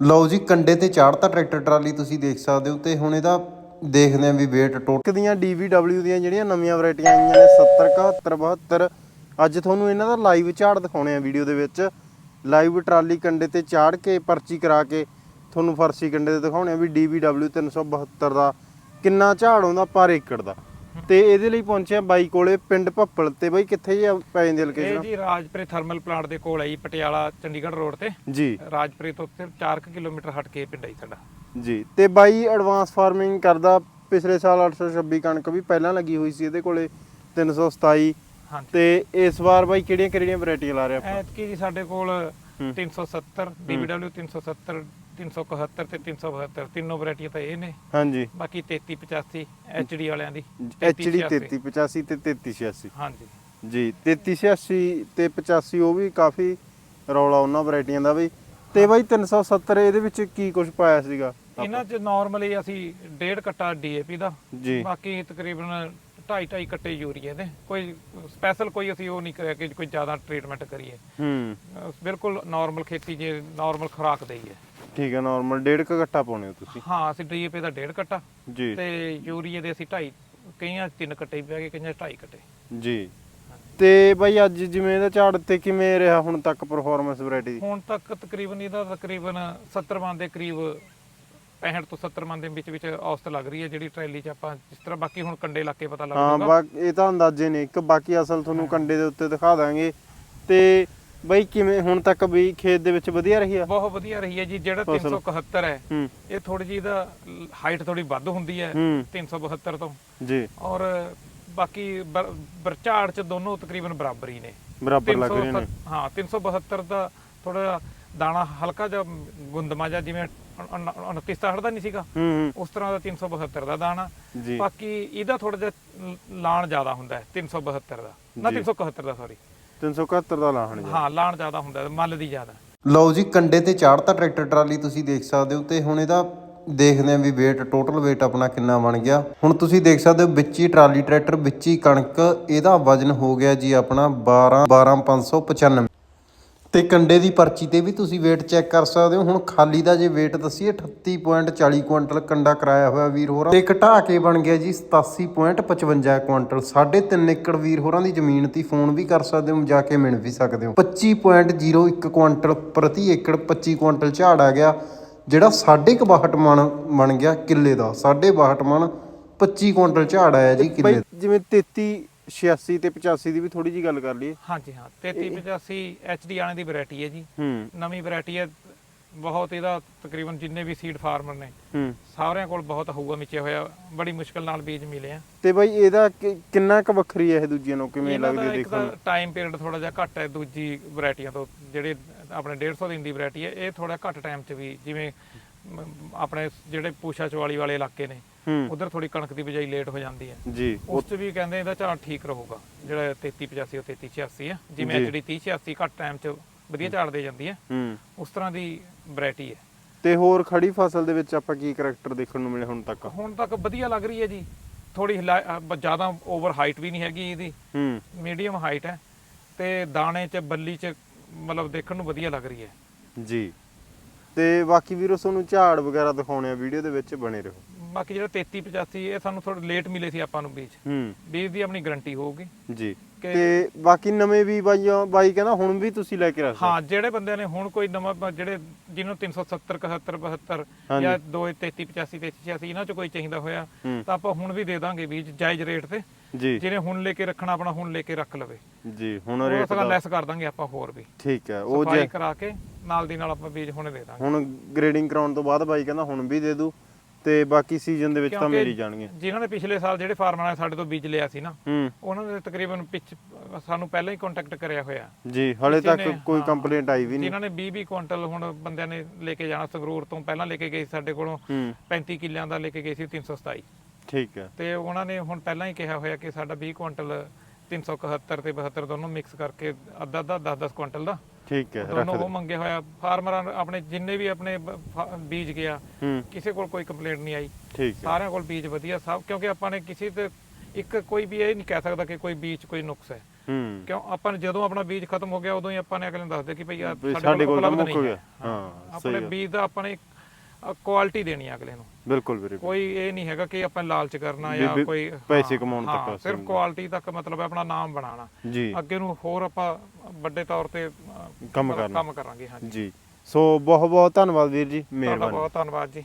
ਲਓ ਜੀ, ਕੰਡੇ ਤੇ ਚਾੜਤਾ ਟਰੈਕਟਰ ਟਰਾਲੀ ਤੁਸੀਂ ਦੇਖ ਸਕਦੇ ਹੋ ਤੇ ਹੁਣ ਇਹਦਾ ਦੇਖਦੇ ਆਂ ਵੀ weight ਟੋਟਲ ਦੀਆਂ DVW ਦੀਆਂ ਜਿਹੜੀਆਂ ਨਵੀਆਂ ਵੈਰਾਈਟੀਆਂ ਆਈਆਂ ਨੇ 70 71 72 ਅੱਜ ਤੁਹਾਨੂੰ ਇਹਨਾਂ ਦਾ ਲਾਈਵ ਝਾੜ ਦਿਖਾਉਣੇ ਆ ਵੀਡੀਓ ਦੇ ਵਿੱਚ। ਲਾਈਵ ਟਰਾਲੀ ਕੰਡੇ ਤੇ ਚਾੜ ਕੇ, ਪਰਚੀ ਕਰਾ ਕੇ ਤੁਹਾਨੂੰ ਫਰਸੀ ਕੰਡੇ ਤੇ ਦਿਖਾਉਣੇ ਆ ਵੀ DVW 372 ਦਾ ਕਿੰਨਾ ਝਾੜ ਆਉਂਦਾ ਪਰ ਏਕੜ ਦਾ। ਤੇ ਇਹਦੇ ਲਈ ਪਹੁੰਚਿਆ ਬਾਈ ਕੋਲੇ ਪਿੰਡ ਭੱਪਲ ਤੇ ਬਾਈ ਕਿੱਥੇ ਜੀ ਪੈ ਜਾਂਦੀ ਇਹ ਲੋਕੇਸ਼ਨ ਜੀ ਰਾਜਪੁਰੇ ਥਰਮਲ ਪਲਾਂਟ ਦੇ ਕੋਲ ਹੈ ਜੀ ਪਟਿਆਲਾ ਚੰਡੀਗੜ੍ਹ ਰੋਡ ਤੇ। ਜੀ। ਰਾਜਪੁਰੇ ਤੋਂ ਸਿਰਫ 4 ਕਿਲੋਮੀਟਰ ਹਟ ਕੇ ਪਿੰਡ ਹੈ ਸਾਡਾ। ਜੀ ਤੇ ਬਾਈ ਐਡਵਾਂਸ ਫਾਰਮਿੰਗ ਕਰਦਾ ਪਿਛਲੇ ਸਾਲ 826 ਕਣਕ ਵੀ ਪਹਿਲਾਂ ਲੱਗੀ ਹੋਈ ਸੀ ਇਹਦੇ ਕੋਲੇ 327 ਹਾਂਜੀ। ਤੇ ਇਸ ਵਾਰ ਬਾਈ ਕਿਹੜੀਆਂ ਕਿਹੜੀਆਂ ਵੈਰਾਈਟੀਆਂ ਲਾ ਰਹੇ ਆਪਾਂ? ਐਤਕੀ ਜੀ ਸਾਡੇ ਕੋਲ 370 DBW 370 371 ਤੇ 372 ਤਿੰਨੋਂ ਵੈਰਾਈਟੀਆਂ ਤਾਂ ਇਹ ਨੇ। ਹਾਂਜੀ। ਬਾਕੀ 33 85 HD ਵਾਲਿਆਂ ਦੀ HD 33, 33 85 ਤੇ 3386 ਹਾਂਜੀ। ਜੀ 3386 ਤੇ 85 ਉਹ ਵੀ ਕਾਫੀ ਰੌਲਾ ਉਹਨਾਂ ਵੈਰਾਈਟੀਆਂ ਦਾ ਬਈ ਤੇ ਬਾਈ 370 ਇਹਦੇ ਵਿੱਚ ਕੀ ਕੁਝ ਪਾਇਆ ਸੀਗਾ? ਇਹਨਾਂ 'ਚ ਨਾਰਮਲੀ ਅਸੀਂ ਡੇਢ ਕੱਟਾ DAP ਦਾ। ਜੀ। ਬਾਕੀ ਤਕਰੀਬਨ 2.5 2.5 ਕੱਟੇ ਯੂਰੀਏ ਦੇ। ਕੋਈ ਸਪੈਸ਼ਲ ਕੋਈ ਅਸੀਂ ਉਹ ਨਹੀਂ ਕਰਿਆ ਕਿ ਕੋਈ ਜ਼ਿਆਦਾ ਟ੍ਰੀਟਮੈਂਟ ਕਰੀਏ। ਹੂੰ। ਬਿਲਕੁਲ ਨਾਰਮਲ ਖੇਤੀ ਜੇ ਨਾਰਮਲ ਖੁਰਾਕ ਦੇਈਏ। ਠੀਕ ਹੈ ਨਾਰਮਲ ਡੇਢ ਕੁ ਘੱਟਾ ਪਾਉਣੇ ਹੋ ਤੁਸੀਂ? ਹਾਂ ਅਸੀਂ ਡੀਏਪੀ ਦਾ ਡੇਢ ਕੱਟਾ ਜੀ। ਤੇ ਯੂਰੀਏ ਦੇ ਅਸੀਂ 2.5 ਕਈਆਂ 'ਚ ਤਿੰਨ ਕੱਟੇ ਪੈ ਗਏ ਕਈਆਂ 'ਚ ਢਾਈ ਕੱਟੇ ਜੀ। ਤੇ ਬਾਈ ਅੱਜ ਜਿਵੇਂ ਇਹਦਾ ਝਾੜ ਤੇ ਕਿਵੇਂ ਰਿਹਾ ਹੁਣ ਤੱਕ ਪਰਫਾਰਮੈਂਸ ਵੈਰਾਈਟੀ ਦੀ ਹੁਣ ਤੱਕ ਤਕਰੀਬਨ ਇਹਦਾ ਤਕਰੀਬਨ 70 ਮਨ ਦੇ ਕਰੀਬ 65 ਤੋਂ 70 ਮਨ ਦੇ ਵਿੱਚ ਵਿੱਚ ਔਸਤ ਲੱਗ ਰਹੀ ਹੈ ਜਿਹੜੀ ਟਰੈਲੀ 'ਚ ਆਪਾਂ ਜਿਸ ਤਰ੍ਹਾਂ ਬਾਕੀ ਹੁਣ ਕੰਡੇ ਲਾ ਕੇ ਪਤਾ ਲੱਗ ਹਾਂ ਜੂਗਾ ਬਾ ਇਹ ਤਾਂ ਅੰਦਾਜ਼ੇ ਨੇ ਇੱਕ ਬਾਕੀ ਅਸਲ ਤੁਹਾਨੂੰ ਕੰਡੇ ਦੇ ਉੱਤੇ ਦਿਖਾ ਦਾਂਗੇ। ਤੇ ਬਾਈ ਕਿਵੇਂ ਹੁਣ ਤੱਕ ਵੀ ਖੇਤ ਦੇ ਵਿੱਚ ਵਧੀਆ ਰਹੀ ਆ? ਬਹੁਤ ਵਧੀਆ ਰਹੀ ਹੈ ਜੀ ਜਿਹੜਾ 371 ਹੈ ਹੂੰ। ਇਹ ਥੋੜੀ ਜੀ ਦਾ ਹਾਈਟ ਥੋੜੀ ਵੱਧ ਹੁੰਦੀ ਹੈ ਹੂੰ। 372 ਤੋਂ। ਜੀ। ਔਰ ਬਾਕੀ ਬਰ- ਬਰਝਾੜ 'ਚ ਦੋਨੋਂ ਤਕਰੀਬਨ ਬਰਾਬਰ ਹੀ ਨੇ। ਬਰਾਬਰ ਲੱਗ ਰਹੇ ਨੇ। 370 ਹਾਂ 372 ਦਾ ਥੋੜਾ ਦਾਣਾ ਹਲਕਾ ਜਿਹਾ ਗੁੰਦਮਾ ਜਿਹਾ ਜਿਵੇਂ 29 67 ਦਾ ਨਹੀਂ ਸੀਗਾ। ਹੂੰ ਹੂੰ। ਉਸ ਤਰ੍ਹਾਂ ਦਾ 372 ਦਾ ਦਾਣਾ। ਜੀ। ਬਾਕੀ ਇਹਦਾ ਥੋੜਾ ਜਿਹਾ ਲ- ਲਾਣ ਜ਼ਿਆਦਾ ਹੁੰਦਾ ਹੈ 372 ਦਾ। ਨਾ ਜੀ। 371 ਦਾ ਸੌਰੀ 371 ਦਾ ਲਾਹਣ ਜੀ। ਹਾਂ ਲਾਣ ਜ਼ਿਆਦਾ ਹੁੰਦਾ ਹੈ ਮੱਲ ਦੀ ਜ਼ਿਆਦਾ। ਲਓ ਜੀ ਕੰਡੇ ਤੇ ਚਾੜਤਾ ਟਰੈਕਟਰ ਟਰਾਲੀ ਤੁਸੀਂ ਦੇਖ ਸਕਦੇ ਹੋ ਤੇ ਹੁਣ ਇਹਦਾ ਦੇਖਦੇ ਆਂ ਵੀ weight ਟੋਟਲ weight ਆਪਣਾ ਕਿੰਨਾ ਬਣ ਗਿਆ। ਹੁਣ ਤੁਸੀਂ ਦੇਖ ਸਕਦੇ ਹੋ ਵਿੱਚ ਹੀ ਟਰਾਲੀ ਟਰੈਕਟਰ ਵਿੱਚ ਹੀ ਕਣਕ ਇਹਦਾ ਵਜ਼ਨ ਹੋ ਗਿਆ ਜੀ ਆਪਣਾ 12 12595 ਤੇ ਕੰਡੇ ਦੀ ਪਰਚੀ ਤੇ ਵੀ ਤੁਸੀਂ weight ਚੈੱਕ ਕਰ ਸਕਦੇ ਹੋ। ਹੁਣ ਖਾਲੀ ਦਾ ਜੇ weight ਦੱਸੀਏ 38.40 ਕੁਇੰਟਲ ਕੰਡਾ ਕਰਾਇਆ ਹੋਇਆ ਵੀਰ ਹੋਰਾਂ। ਤੇ ਘਟਾ ਕੇ ਬਣ ਗਿਆ ਜੀ 87.55 ਕੁਇੰਟਲ 3.5 ਏਕੜ ਵੀਰ ਹੋਰਾਂ ਦੀ ਜ਼ਮੀਨ ਤੇ ਫੋਨ ਵੀ ਕਰ ਸਕਦੇ ਹੋ ਜਾ ਕੇ ਮਿਲ ਵੀ ਸਕਦੇ ਹੋ। 25.01 ਕੁਇੰਟਲ ਪ੍ਰਤੀ ਏਕੜ 25 ਕੁਇੰਟਲ ਝਾੜ ਆ ਗਿਆ ਜਿਹੜਾ 62 ਮਣ ਬਣ ਗਿਆ ਕਿੱਲੇ ਦਾ। 62 ਮਣ 25 ਕੁਇੰਟਲ ਝਾੜ ਆਇਆ ਜੀ ਕਿੱਲੇ ਜਿਵੇਂ 33 86 ਤੇ 85 ਦੀ ਵੀ ਥੋੜੀ ਜੀ ਗੱਲ ਕਰ ਲਈਏ। ਹਾਂਜੀ ਹਾਂ। 33 85 HD ਆਣੇ ਦੀ ਵੈਰਾਈਟੀ ਹੈ ਜੀ। ਹੂੰ। ਨਵੀਂ ਵੈਰਾਈਟੀ ਹੈ। ਬਹੁਤ ਇਹਦਾ ਤਕਰੀਬਨ ਜਿੰਨੇ ਵੀ ਸੀਡ ਫਾਰਮਰ ਨੇ ਹੂੰ। ਸਾਰਿਆਂ ਕੋਲ ਬਹੁਤ ਹਊਆ ਮਿਚਿਆ ਹੋਇਆ। ਬੜੀ ਮੁਸ਼ਕਲ ਨਾਲ ਬੀਜ ਮਿਲੇ ਆ। ਤੇ ਬਾਈ ਇਹਦਾ ਕਿ- ਕਿੰਨਾ ਕੁ ਵੱਖਰੀ ਹੈ ਇਹ ਦੂਜੀਆਂ ਨੂੰ? ਕਿਵੇਂ ਲੱਗਦੀ ਇੱਕ ਦੇਖਣ ਨੂੰ? ਟਾਈਮ ਪੀਰੀਅਡ ਥੋੜਾ ਜਿਹਾ ਘੱਟ ਹੈ ਦੂਜੀ ਵੈਰਾਈਟੀਆਂ ਤੋਂ ਜਿਹੜੇ ਆਪਣੇ 150 ਦਿਨ ਦੀ ਵੈਰਾਈਟੀ ਹੈ ਇਹ ਥੋੜਾ ਘੱਟ ਟਾਈਮ 'ਚ ਵੀ ਜਿਵੇਂ ਮ, ਆਪਣੇ ਜਿਹੜੇ ਪੂਸ਼ਾ ਚਵਾਲੀ ਵਾਲੇ ਇਲਾਕੇ ਨੇ ਹੂੰ। ਉਧਰ ਥੋੜੀ ਕਣਕ ਦੀ ਬਿਜਾਈ ਲੇਟ ਹੋ ਜਾਂਦੀ ਹੈ। ਜੀ। ਉਸ 'ਚ ਵੀ ਕਹਿੰਦੇ ਇਹਦਾ ਝਾੜ ਠੀਕ ਰਹੂਗਾ। ਜਿਹੜਾ 33 85 ਉਹ 33 86 ਹੈ ਜਿਵੇਂ ਜੀ। ਐਚਡੀ 30 86 ਘੱਟ ਟਾਈਮ 'ਚ ਵਧੀਆ ਝਾੜ ਦੇ ਜਾਂਦੀ ਹੈ। ਹੂੰ। ਉਸ ਤਰ੍ਹਾਂ ਦੀ ਵੈਰਾਈਟੀ ਹੈ। ਤੇ ਹੋਰ ਖੜੀ ਫਸਲ ਦੇ ਵਿੱਚ ਆਪਾਂ ਕੀ ਕਰੈਕਟਰ ਦੇਖਣ ਨੂੰ ਮਿਲੇ ਹੁਣ ਤੱਕ? ਹੁਣ ਤੱਕ ਵਧੀਆ ਲੱਗ ਰਹੀ ਹੈ ਜੀ। ਥੋੜੀ ਜ਼ਿਆਦਾ ਓਵਰ ਹਾਈਟ ਵੀ ਨਹੀਂ ਹੈਗੀ ਇਹਦੀ। ਹੂੰ। ਮੀਡੀਅਮ ਹਾਈਟ ਹੈ। ਤੇ ਦਾਣੇ 'ਚ ਬੱਲੀ 'ਚ ਮਤਲਬ ਦੇਖਣ ਨੂੰ ਵਧੀਆ ਲੱਗ ਰਹੀ ਹੈ। ਜੀ। ਤੇ ਬਾਕੀ ਵੀਰੋ ਤੁਹਾਨੂੰ ਝਾੜ ਵਗੈਰਾ ਦਿਖਾਉਣੇ ਆ ਵੀਡੀਓ ਦੇ ਵਿੱਚ ਬਣੇ ਰਹੋ। ਬਾਕੀ ਜਿਹੜਾ 33 85 ਇਹ ਸਾਨੂੰ ਥੋੜਾ ਲੇਟ ਮਿਲੇ ਸੀ ਆਪਾਂ ਨੂੰ ਬੀਜ। ਹੂੰ। ਬੀਜ ਦੀ ਆਪਣੀ ਗਾਰੰਟੀ ਹੋਊਗੀ। ਜੀ। ਤੇ ਬਾਕੀ ਨਵੇਂ ਵੀ ਬਾਈਆਂ ਬਾਈ ਕਹਿੰਦਾ ਹੁਣ ਵੀ ਤੁਸੀਂ ਲੈ ਕੇ ਰੱਖ ਹਾਂ ਜਿਹੜੇ ਬੰਦਿਆਂ ਨੇ ਹੁਣ ਕੋਈ ਨਵਾਂ ਜਿਹੜੇ ਜਿਹਨੂੰ 370 71 72 ਹਾਂਜੀ। ਜਾਂ 2 33 85 33 86 ਇਹਨਾਂ 'ਚ ਕੋਈ ਚਾਹੀਦਾ ਹੋਇਆ। ਤਾਂ ਆਪਾਂ ਹੁਣ ਵੀ ਦੇ ਦਾਂਗੇ ਬੀਜ ਜਾਇਜ਼ ਰੇਟ ਤੇ। ਜੀ। ਜਿਹਨੇ ਹੁਣ ਲੈ ਕੇ ਰੱਖਣਾ ਆਪਣਾ ਹੁਣ ਲੈ ਕੇ ਰੱਖ ਲਵੇ। ਜੀ ਹੁਣ ਰੇਟ ਲੈਸ ਕਰ ਦਾਂਗੇ ਆਪਾਂ ਹੋਰ ਵੀ। ਠੀਕ ਹੈ ਉਹ ਜੇ ਕਰਾ ਕੇ ਨਾਲ ਦੀ ਨਾਲ ਆਪਾਂ ਬੀਜ ਹੁਣੇ ਦੇ ਦਾਂਗੇ। ਹੁਣ ਗ੍ਰੇਡਿੰਗ ਕਰਾਉਣ ਤੋਂ ਬਾਅਦ ਬਾਈ ਕਹਿੰਦਾ ਹੁਣ ਵੀ ਦੇ ਦੂ ਤੇ ਬਾਕੀ ਸੀਜ਼ਨ ਦੇ ਵਿੱਚ ਤਾਂ ਮੇਰੀ ਜਾਣਗੇ ਜਿਨ੍ਹਾਂ ਨੇ ਪਿਛਲੇ ਸਾਲ ਜਿਹੜੇ ਫਾਰਮਰਾਂ ਨੇ ਸਾਡੇ ਤੋਂ ਬੀਜ ਲਿਆ ਸੀ ਨਾ ਉਹਨਾਂ ਨੇ ਤਕਰੀਬਨ ਪਿੱਛ ਸਾਨੂੰ ਪਹਿਲਾਂ ਹੀ ਕੰਟੈਕਟ ਕਰਿਆ ਹੋਇਆ। ਜੀ ਹਲੇ ਤੱਕ ਕੋਈ। ਕੰਪਲੇਂਟ ਆਈ ਵੀ ਨਹੀਂ। ਜਿਨ੍ਹਾਂ ਨੇ 20 20 ਕੁਇੰਟਲ ਹੁਣ ਬੰਦਿਆਂ ਨੇ ਲੈ ਕੇ ਜਾਣਾ ਸੰਗਰੂਰ ਤੋਂ ਪਹਿਲਾਂ ਲੈ ਕੇ ਗਏ ਸਾਡੇ ਕੋਲੋਂ ਹੂੰ। 35 ਕਿੱਲਿਆਂ ਦਾ ਲੈ ਕੇ ਗਏ ਸੀ 327 ਠੀਕ ਹੈ। ਤੇ ਉਹਨਾਂ ਨੇ ਹੁਣ ਪਹਿਲਾਂ ਹੀ ਕਿਹਾ ਹੋਇਆ ਕਿ ਸਾਡਾ 20 ਕੁਇੰਟਲ 371 ਤੇ 72 ਦੋਨੋਂ ਮਿਕਸ ਕਰਕੇ ਅੱਧਾ ਅੱਧਾ 10 10 ਕੁਇੰਟਲ ਦਾ ਠੀਕ ਹੈ ਰੱਖ ਦੋਨੋਂ ਉਹ ਮੰਗੇ ਹੋਇਆ ਫਾਰਮਰਾਂ ਆਪਣੇ ਜਿੰਨੇ ਵੀ ਆਪਣੇ ਬ- ਫਾ- ਬੀਜ ਗਿਆ ਹੂੰ। ਕਿਸੇ ਕੋਲ ਕੋਈ ਕੰਪਲੇਂਟ ਨਹੀਂ ਆਈ। ਠੀਕ ਹੈ। ਸਾਰਿਆਂ ਕੋਲ ਬੀਜ ਵਧੀਆ ਸਭ ਕਿਉਂਕਿ ਆਪਾਂ ਨੇ ਕਿਸੇ ਤੇ ਇੱਕ ਕੋਈ ਵੀ ਇਹ ਨਹੀਂ ਕਹਿ ਸਕਦਾ ਕਿ ਕੋਈ ਬੀਜ 'ਚ ਕੋਈ ਨੁਕਸ ਹੈ। ਹੂੰ। ਕਿਉਂ ਆਪਾਂ ਨੇ ਜਦੋਂ ਆਪਣਾ ਬੀਜ ਖਤਮ ਹੋ ਗਿਆ ਉਦੋਂ ਹੀ ਆਪਾਂ ਨੇ ਅਗਲੇ ਨੂੰ ਦੱਸ ਦਿਆ ਕਿ ਭਈ ਆਹ ਵੀ ਸਾਡੇ ਕੋਲ ਤਾਂ ਉਪਲਬਧ ਮੁੱਕ ਨਹੀਂ ਗਿਆ। ਹੈ। ਹਾਂ ਆਪਣੇ ਸਹੀ ਗੱਲ। ਬੀਜ ਦਾ ਆਪਾਂ ਨੇ ਕੁਆਲਿਟੀ ਦੇਣੀ ਆ ਅਗਲੇ ਨੂੰ। ਬਿਲਕੁਲ ਵੀਰੇ ਕੋਈ ਇਹ ਨਹੀਂ ਹੈਗਾ ਕਿ ਆਪਾਂ ਲਾਲਚ ਕਰਨਾ ਜਾਂ ਕੋਈ ਪੈਸੇ ਕਮਾਉਣ ਤੱਕ ਸਿਰਫ ਕੁਆਲਿਟੀ ਤੱਕ ਮਤਲਬ ਆਪਣਾ ਨਾਮ ਬਣਾਉਣਾ। ਅੱਗੇ ਨੂੰ ਹੋਰ ਆਪਾਂ ਵੱਡੇ ਤੌਰ ਤੇ ਕੰਮ ਕਰਾਂਗੇ ਹਾਂਜੀ। ਜੀ। ਸੋ ਬਹੁਤ ਬਹੁਤ ਧੰਨਵਾਦ ਵੀਰ ਜੀ ਮਿਹਰਬਾਨੀ। ਬਹੁਤ ਧੰਨਵਾਦ ਜੀ।